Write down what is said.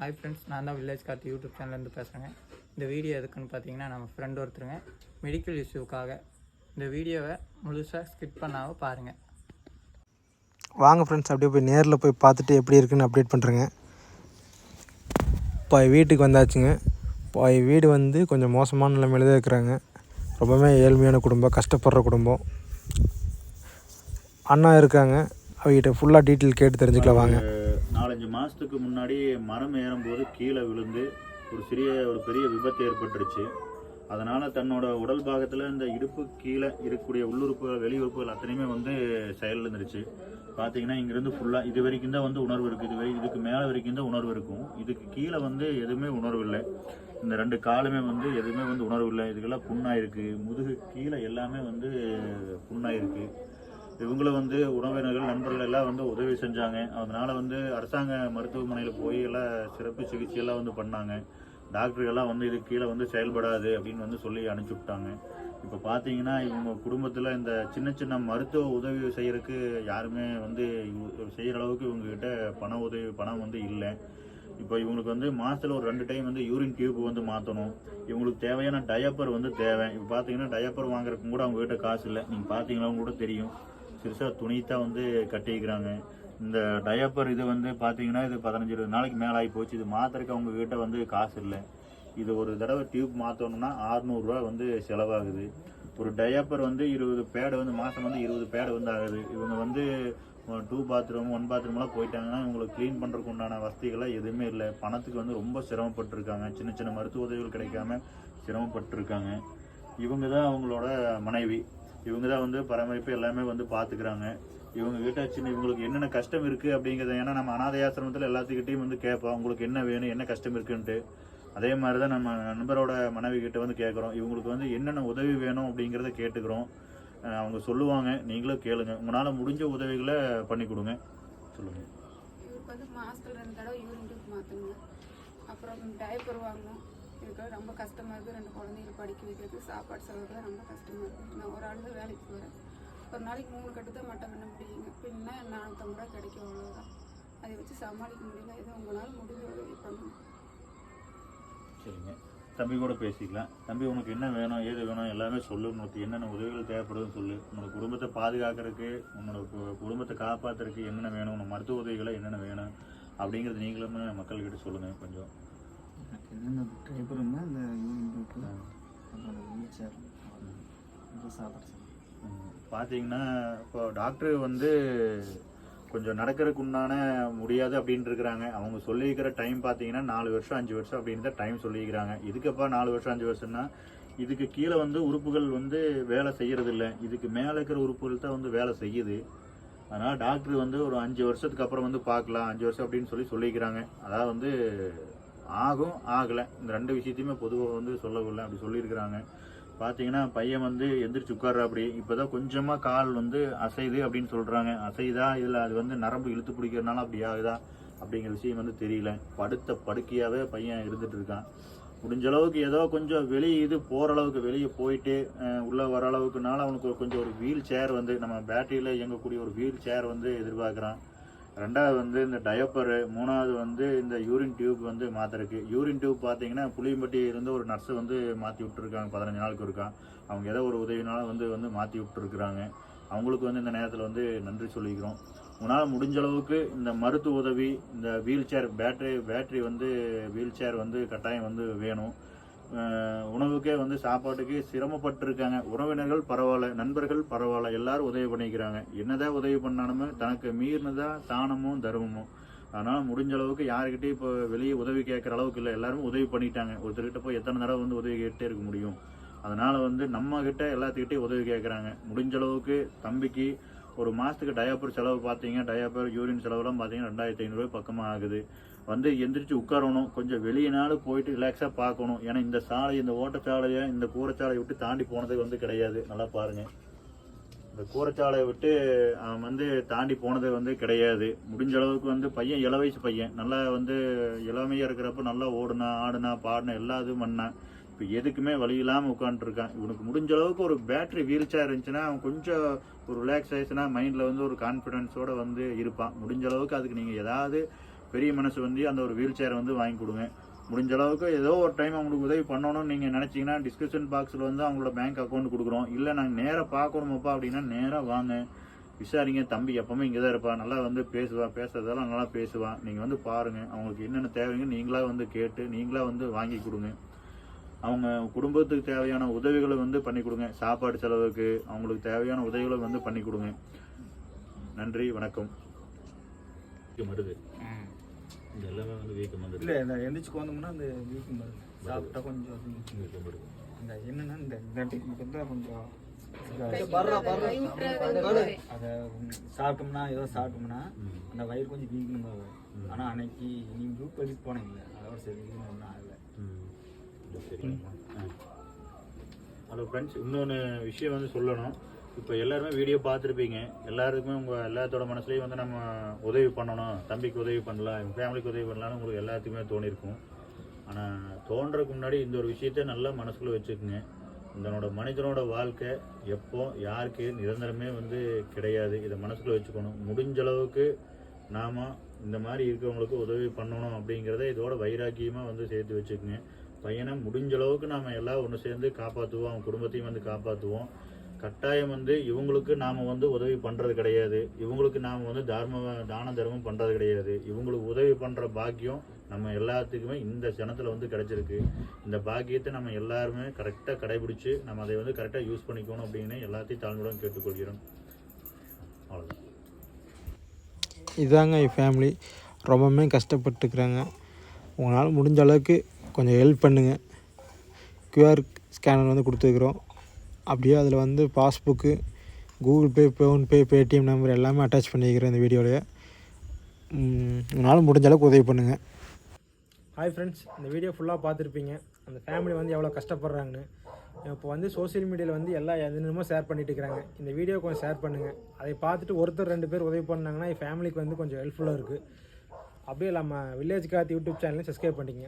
Hi friends நான் தான் village Karthi YouTube சேனல்லேருந்து பேசுகிறேங்க இந்த வீடியோ எதுக்குன்னு பார்த்தீங்கன்னா நம்ம ஃப்ரெண்ட் ஒருத்தருங்க மெடிக்கல் இஷ்யூக்காக இந்த வீடியோவை முழுசாக ஸ்கிப் பண்ணாமல் பாருங்கள் வாங்க ஃப்ரெண்ட்ஸ் அப்படியே போய் நேரில் போய் பார்த்துட்டு எப்படி இருக்குன்னு அப்டேட் பண்ணுறேங்க இப்போ வீட்டுக்கு வந்தாச்சுங்க. இப்போ வீடு வந்து கொஞ்சம் மோசமான நிலைமையில தான் இருக்கிறாங்க. ரொம்பவே ஏழ்மையான குடும்பம் கஷ்டப்படுற குடும்பம். அண்ணா இருக்காங்க. அவங்ககிட்ட ஃபுல்லாக டீட்டெயில் கேட்டு தெரிஞ்சுக்கலாம் வாங்க. அஞ்சு மாதத்துக்கு முன்னாடி மரம் ஏறும்போது கீழே விழுந்து ஒரு சிறிய ஒரு பெரிய விபத்து ஏற்பட்டுருச்சு. அதனால் தன்னோட உடல் பாகத்தில் இந்த இடுப்பு கீழே இருக்கக்கூடிய உள்ளுறுப்புகள் வெளியுறுப்புகள் அத்தனையுமே வந்து செயலிழந்துருச்சு. பார்த்தீங்கன்னா இங்கேருந்து ஃபுல்லாக இது வரைக்கும் தான் வந்து உணர்வு இருக்குது இது வரை இதுக்கு மேலே வரைக்கும் தான் உணர்வு இருக்கும். இதுக்கு கீழே வந்து எதுவுமே உணர்வு இல்லை. இந்த ரெண்டு காலுமே வந்து எதுவுமே வந்து உணர்வு இல்லை. இதுக்கெல்லாம் புண்ணாயிருக்கு. முதுகு கீழே எல்லாமே வந்து புண்ணாயிருக்கு. இவங்கள வந்து உணவினர்கள் நண்பர்கள் எல்லாம் வந்து உதவி செஞ்சாங்க. அதனால வந்து அரசாங்க மருத்துவமனையில் போய் எல்லாம் சிறப்பு சிகிச்சை எல்லாம் வந்து பண்ணாங்க. டாக்டர் எல்லாம் வந்து இது கீழே வந்து செயல்படாது அப்படின்னு வந்து சொல்லி அனுப்பிச்சி விட்டாங்க. இப்போ பார்த்தீங்கன்னா இவங்க குடும்பத்தில் இந்த சின்ன சின்ன மருத்துவ உதவி செய்கிறதுக்கு யாருமே வந்து செய்கிற அளவுக்கு இவங்ககிட்ட பண உதவி பணம் வந்து இல்லை. இப்போ இவங்களுக்கு வந்து மாதத்தில் ஒரு ரெண்டு டைம் வந்து யூரின் டியூப் வந்து மாற்றணும் இவங்களுக்கு தேவையான டயப்பர் வந்து தேவை. இப்போ பார்த்தீங்கன்னா டயப்பர் வாங்குறதுக்கு கூட அவங்ககிட்ட காசு இல்லை. நீங்கள் பார்த்தீங்களா கூட தெரியும். சிறுசாக துணி தான் வந்து கட்டிக்கிறாங்க இந்த டயப்பர் இது வந்து பார்த்தீங்கன்னா இது பதினஞ்சு இருபது நாளைக்கு மேலே ஆகி போச்சு. இது மாத்திரைக்கு அவங்க கிட்ட வந்து காசு இல்லை. இது ஒரு தடவை டியூப் மாற்றணும்னா ஆறுநூறுரூவா வந்து செலவாகுது. ஒரு டயப்பர் வந்து இருபது பேடு வந்து மாதம் வந்து இருபது பேடு வந்து ஆகுது. இவங்க வந்து டூ பாத்ரூம் ஒன் பாத்ரூம்லாம் போயிட்டாங்கன்னா இவங்களுக்கு க்ளீன் பண்ணுறதுக்கு உண்டான வசதிகள்லாம் எதுவுமே இல்லை. பணத்துக்கு வந்து ரொம்ப சிரமப்பட்டிருக்காங்க. சின்ன சின்ன மருத்துவ உதவிகள் கிடைக்காம சிரமப்பட்டிருக்காங்க. இவங்க தான் அவங்களோட மனைவி. இவங்க தான் வந்து பராமரிப்பு எல்லாமே வந்து பார்த்துக்கிறாங்க இவங்க கிட்ட சின்ன இவங்களுக்கு என்னென்ன கஷ்டம் இருக்குது அப்படிங்கிறத ஏன்னா நம்ம அனாதை ஆசிரமத்தில் எல்லாத்துக்கிட்டையும் வந்து கேட்போம் உங்களுக்கு என்ன வேணும் என்ன கஷ்டம் இருக்குன்ட்டு. அதே மாதிரி தான் நம்ம நண்பரோட மனைவி கிட்ட வந்து கேட்குறோம் இவங்களுக்கு வந்து என்னென்ன உதவி வேணும்? அப்படிங்கிறத கேட்டுக்கிறோம். அவங்க சொல்லுவாங்க நீங்களும் கேளுங்க. உங்களால் முடிஞ்ச உதவிகளை பண்ணி கொடுங்க. சொல்லுங்கள் இவருக்கு வந்து ரெண்டு தடவை யூரின் டியூப் அப்புறம் டைப்பர் வாங்கணும். இருக்கிறது ரொம்ப கஷ்டமாக இருக்குது ரெண்டு குழந்தைகளை படிக்க வைக்கிறதுக்கு சாப்பாடு செலவுக்குலாம் ரொம்ப கஷ்டமாக இருக்குது நான் ஒரு ஆள் தான் வேலைக்கு போகிறேன் ஒரு நாளைக்கு மூணு கட்டு தான் மட்டம் பண்ண முடியுங்க. பின்னா நானூற்றம்பது ரூபா கிடைக்கும் அவ்வளோதான் அதை வச்சு சமாளிக்க முடியல. ஏதோ உங்களால் முடிஞ்ச உதவி பண்ணணும் சரிங்க. தம்பி கூட பேசிக்கலாம். தம்பி உனக்கு என்ன வேணும் ஏது வேணும் எல்லாமே சொல்லு. உனக்கு என்னென்ன உதவிகள் தேவைப்படுதுன்னு சொல்லு. உன்னோட குடும்பத்தை பாதுகாக்கிறதுக்கு உன்னோட குடும்பத்தை காப்பாத்துறதுக்கு என்னென்ன வேணும் உனக்கு மருத்துவ உதவிகளை என்னென்ன வேணும் அப்படிங்கிறது நீங்களும் மக்கள்கிட்ட சொல்லுங்கள் கொஞ்சம். என்னென்ன டைப்பருன்னா இந்த யூனிட் டூப்பு அப்புறம் வீல் சேர் அப்புறம் சாப்பாடு சார் ம், பார்த்தீங்கன்னா இப்போ டாக்டர் வந்து கொஞ்சம் நடக்கிறதுக்கு உண்டான முடியாது அப்படின்ட்டு இருக்கிறாங்க. அவங்க சொல்லியிருக்கிற டைம் பார்த்தீங்கன்னா நாலு வருஷம் அஞ்சு வருஷம் அப்படின்னு டைம் சொல்லியிருக்கிறாங்க. இதுக்கப்பா நாலு வருஷம் அஞ்சு வருஷம்னா இதுக்கு கீழே வந்து உறுப்புகள் வந்து வேலை செய்யறது இல்லை இதுக்கு மேலே இருக்கிற உறுப்புகள் தான் வந்து வேலை செய்யுது. அதனால் டாக்டர் வந்து ஒரு அஞ்சு வருஷத்துக்கு அப்புறம் வந்து பார்க்கலாம். அஞ்சு வருஷம் அப்படின்னு சொல்லி சொல்லிக்கிறாங்க அதாவது வந்து ஆகும் ஆகலை. இந்த ரெண்டு விஷயத்தையுமே பொதுவாக வந்து சொல்லவில்லை அப்படி சொல்லியிருக்கிறாங்க. பார்த்தீங்கன்னா பையன் வந்து எந்திரிச்சு உட்கார்ற அப்படி. இப்போதான் கொஞ்சமாக கால் வந்து அசையுது அப்படின்னு சொல்கிறாங்க அசைதா இதில் அது வந்து நரம்பு இழுத்து பிடிக்கிறதுனால அப்படி ஆகுதா? அப்படிங்கிற விஷயம் வந்து தெரியல. படுத்த படுக்கையாகவே பையன் இருந்துட்டு இருக்கான். முடிஞ்ச அளவுக்கு ஏதோ கொஞ்சம் வெளியே இது போகிற அளவுக்கு வெளியே போயிட்டு உள்ளே வர அளவுக்குனால அவனுக்கு ஒரு கொஞ்சம் ஒரு வீல் சேர் வந்து நம்ம பேட்டரியில் இயங்கக்கூடிய ஒரு வீல் சேர் வந்து எதிர்பார்க்குறான். ரெண்டாவது வந்து இந்த டயப்பரு மூணாவது வந்து இந்த யூரின் டியூப் வந்து மாத்திருக்கு யூரின் டியூப் பார்த்தீங்கன்னா புளியம்பட்டி இருந்து ஒரு நர்ஸை வந்து மாற்றி விட்டுருக்காங்க பதினஞ்சு நாளுக்கு இருக்கான் அவங்க ஏதோ ஒரு உதவினாலும் வந்து வந்து மாற்றி விட்டுருக்குறாங்க. அவங்களுக்கு வந்து இந்த நேரத்தில் வந்து நன்றி சொல்லிக்கிறோம். உன்னால் முடிஞ்ச அளவுக்கு இந்த மருத்துவ உதவி இந்த வீல் சேர் பேட்டரி பேட்டரி வந்து வீல் சேர் வந்து கட்டாயம் வந்து வேணும். உணவுக்கே வந்து சாப்பாட்டுக்கு சிரமப்பட்டிருக்காங்க. உறவினர்கள் பரவாயில்ல நண்பர்கள் பரவாயில்ல எல்லாரும் உதவி பண்ணிக்கிறாங்க. என்னதான் உதவி பண்ணாலுமே தனக்கு மீறினதான் தானமும் தர்மமும். அதனால் முடிஞ்ச அளவுக்கு யாருக்கிட்டே இப்போ வெளியே உதவி கேட்குற அளவுக்கு இல்லை. எல்லாருமே உதவி பண்ணிட்டாங்க. ஒருத்தர்கிட்ட போய் எத்தனை தடவை வந்து உதவி கேட்டே இருக்க முடியும்? அதனால் வந்து நம்மக்கிட்ட எல்லாத்துக்கிட்டே உதவி கேட்குறாங்க. முடிஞ்ச அளவுக்கு தம்பிக்கு ஒரு மாதத்துக்கு டயாப்பர் செலவு பார்த்தீங்க. டயாப்பர் யூரின் செலவுலாம் பார்த்தீங்கன்னா ரெண்டாயிரத்தி ஐநூறுரூவா பக்கமாக ஆகுது. வந்து எந்திரிச்சு உட்காரணும். கொஞ்சம் வெளியினாலும் போயிட்டு ரிலாக்ஸாக பார்க்கணும். ஏன்னா இந்த சாலை இந்த ஓட்டச்சாலையை இந்த கூரைச்சாலையை விட்டு தாண்டி போனது வந்து கிடையாது. நல்லா பாருங்க. இந்த கூரைச்சாலையை விட்டு அவன் வந்து தாண்டி போனது வந்து கிடையாது. முடிஞ்ச அளவுக்கு வந்து பையன் இள வயசு பையன். நல்லா வந்து இளமையாக இருக்கிறப்ப நல்லா ஓடுனா ஆடுனா பாடினா எல்லா இதுவும் பண்ணான். இப்போ எதுக்குமே வழி இல்லாமல் உட்காந்துருக்கான் இவனுக்கு முடிஞ்ச அளவுக்கு ஒரு பேட்டரி வீல் சேர் இருந்துச்சுன்னா அவன் கொஞ்சம் ஒரு ரிலாக்ஸ் ஆயிடுச்சுன்னா மைண்டில் வந்து ஒரு கான்ஃபிடென்ஸோடு வந்து இருப்பான். முடிஞ்ச அளவுக்கு அதுக்கு நீங்கள் ஏதாவது பெரிய மனசு வந்து அந்த ஒரு வீல் சேரை வந்து வாங்கி கொடுங்க. முடிஞ்ச அளவுக்கு ஏதோ ஒரு டைம் அவங்களுக்கு உதவி பண்ணணும்னு நீங்கள் நினச்சிங்கன்னா டிஸ்கிரிப்ஷன் பாக்ஸில் வந்து அவங்களோட பேங்க் அக்கௌண்ட் கொடுக்குறோம். இல்லை நாங்கள் நேராக பார்க்கணுமாப்பா அப்படின்னா நேராக வாங்க. விசாரிங்க. தம்பி எப்பவுமே இங்கே தான் இருப்பா. நல்லா வந்து பேசுவான் பேசுறதெல்லாம் நல்லா பேசுவான் நீங்கள் வந்து பாருங்கள் அவங்களுக்கு என்னென்ன தேவைங்க நீங்களாக வந்து கேட்டு நீங்களாக வந்து வாங்கி கொடுங்க. அவங்க குடும்பத்துக்கு தேவையான உதவிகளை வந்து பண்ணி கொடுங்க. சாப்பாடு செலவுக்கு அவங்களுக்கு தேவையான உதவிகளை வந்து பண்ணி கொடுங்க. நன்றி. வணக்கம். வீக்கம் வருது இந்த எல்லாமே வந்து வீக்கம் வந்துடுது இல்லை இந்த எந்திரிச்சு வந்தோம்னா அந்த வீக்கம் வருது சாப்பிட்டா கொஞ்சம் வீக்கம் வீக்கம் வருது இந்த என்னன்னா இந்த இந்த டெக்னிக் தான் கொஞ்சம் அதை சாப்பிட்டோம்னா ஏதோ சாப்பிட்டோம்னா அந்த வயிறு கொஞ்சம் வீக்கமாக வரும் ம். ஆனால் அன்னைக்கு நீங்கள் குரூப் எடுத்து போனீங்க அதோட சரி ஒன்றும் ஆகலை. இது. ஹலோ ஃப்ரெண்ட்ஸ் இன்னொன்று விஷயம் வந்து சொல்லணும். இப்போ எல்லாருமே வீடியோ பார்த்துருப்பீங்க. எல்லாருக்குமே உங்கள் எல்லாத்தோட மனசுலேயும் வந்து நம்ம உதவி பண்ணணும். தம்பிக்கு உதவி பண்ணலாம் எங்கள் ஃபேமிலிக்கு உதவி பண்ணலாம்னு உங்களுக்கு எல்லாத்துக்குமே தோணியிருக்கும் ஆனால் தோன்றதுக்கு முன்னாடி இந்த ஒரு விஷயத்த நல்லா மனசுக்குள்ளே வச்சுக்கோங்க. இதனோட மனிதனோட வாழ்க்கை எப்போ யாருக்கு நிரந்தரமே வந்து கிடையாது. இதை மனசில் வச்சுக்கணும். முடிஞ்ச அளவுக்கு நாம் இந்த மாதிரி இருக்கிறவங்களுக்கு உதவி பண்ணணும் அப்படிங்கிறத இதோட வைராக்கியமாக வந்து சேர்த்து வச்சுக்கோங்க. பையனை முடிஞ்ச அளவுக்கு நாம் எல்லாம் ஒன்று சேர்ந்து காப்பாற்றுவோம் அவன் குடும்பத்தையும் வந்து காப்பாற்றுவோம் கட்டாயம் வந்து இவங்களுக்கு நாம் வந்து உதவி பண்ணுறது கிடையாது. இவங்களுக்கு நாம் வந்து தர்ம தான தர்மம் பண்ணுறது கிடையாது. இவங்களுக்கு உதவி பண்ணுற பாக்கியம் நம்ம எல்லாத்துக்குமே இந்த சனத்தில் வந்து கிடைச்சிருக்கு. இந்த பாக்கியத்தை நம்ம எல்லாருமே கரெக்டாக கடைபிடிச்சு நம்ம அதை வந்து கரெக்டாக யூஸ் பண்ணிக்கணும் அப்படின்னு எல்லாத்தையும் தாழ்மையுடன் கேட்டுக்கொள்கிறோம். அவ்வளோதான் இதாங்க என் ஃபேமிலி ரொம்பவுமே கஷ்டப்பட்டுருக்குறாங்க. உங்களால் முடிஞ்ச அளவுக்கு கொஞ்சம் ஹெல்ப் பண்ணுங்கள் கியூஆர் ஸ்கேனர் வந்து கொடுத்துருக்குறோம். அப்படியே அதில் வந்து passbook Google Pay PhonePe Paytm number எல்லாமே அட்டாச் பண்ணிக்கிறேன் இந்த வீடியோவில் உங்களால் முடிஞ்ச அளவுக்கு உதவி பண்ணுங்கள் ஹாய் ஃப்ரெண்ட்ஸ் இந்த வீடியோ ஃபுல்லாக பார்த்துருப்பீங்க. அந்த ஃபேமிலி வந்து எவ்வளோ கஷ்டப்படுறாங்கன்னு. இப்போ வந்து சோஷியல் மீடியாவில் வந்து எல்லா எதுனமோ ஷேர் பண்ணிட்டு இருக்கிறாங்க. இந்த வீடியோ கொஞ்சம் ஷேர் பண்ணுங்கள் அதை பார்த்துட்டு ஒருத்தர் ரெண்டு பேர் உதவி பண்ணாங்கன்னா என் ஃபேமிலிக்கு வந்து கொஞ்சம் ஹெல்ப்ஃபுல்லாக இருக்குது அப்படியே நம்ம வில்லேஜ் காத்தி யூடியூப் சேனலையும் சப்ஸ்கிரைப் பண்ணிங்க